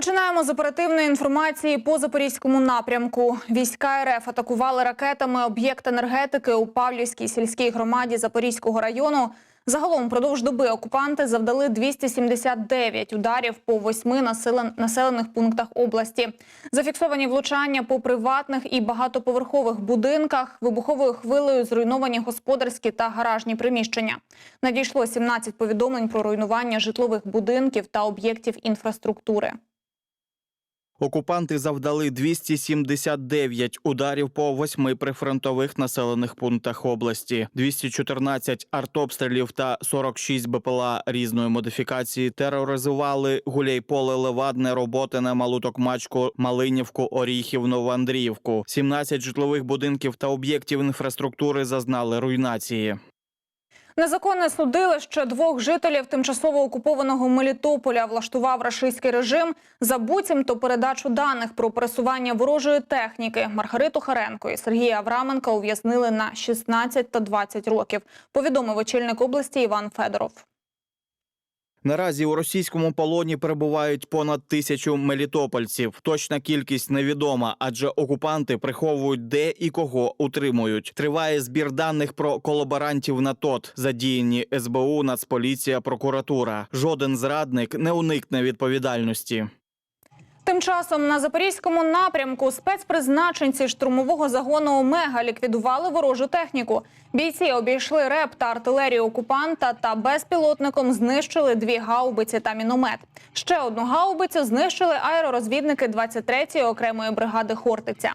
Починаємо з оперативної інформації по запорізькому напрямку. Війська РФ атакували ракетами об'єкт енергетики у Павлівській сільській громаді Запорізького району. Загалом впродовж доби окупанти завдали 279 ударів по восьми населен- населених пунктах області. Зафіксовані влучання по приватних і багатоповерхових будинках. Вибуховою хвилею зруйновані господарські та гаражні приміщення. Надійшло 17 повідомлень про руйнування житлових будинків та об'єктів інфраструктури. Окупанти завдали 279 ударів по восьми прифронтових населених пунктах області, 214 артобстрілів та 46 БПЛА різної модифікації тероризували Гуляйполе, Левадне, Роботине, Малутокмачку, Малинівку, Оріхів, Новоандріївку. 17 житлових будинків та об'єктів інфраструктури зазнали руйнації. Незаконне судилище двох жителів тимчасово окупованого Мелітополя влаштував рашистський режим за буцімто передачу даних про пересування ворожої техніки. Маргариту Харенко і Сергія Авраменка ув'язнили на 16 та 20 років. Повідомив очільник області Іван Федоров. Наразі у російському полоні перебувають понад тисячу мелітопольців. Точна кількість невідома, адже окупанти приховують де і кого утримують. Триває збір даних про колаборантів на ТОТ, задіяні СБУ, Нацполіція, прокуратура. Жоден зрадник не уникне відповідальності. Тим часом на запорізькому напрямку спецпризначенці штурмового загону Омега ліквідували ворожу техніку. Бійці обійшли реп та артилерію окупанта та безпілотником знищили дві гаубиці та міномет. Ще одну гаубицю знищили аеророзвідники 23-ї окремої бригади Хортиця.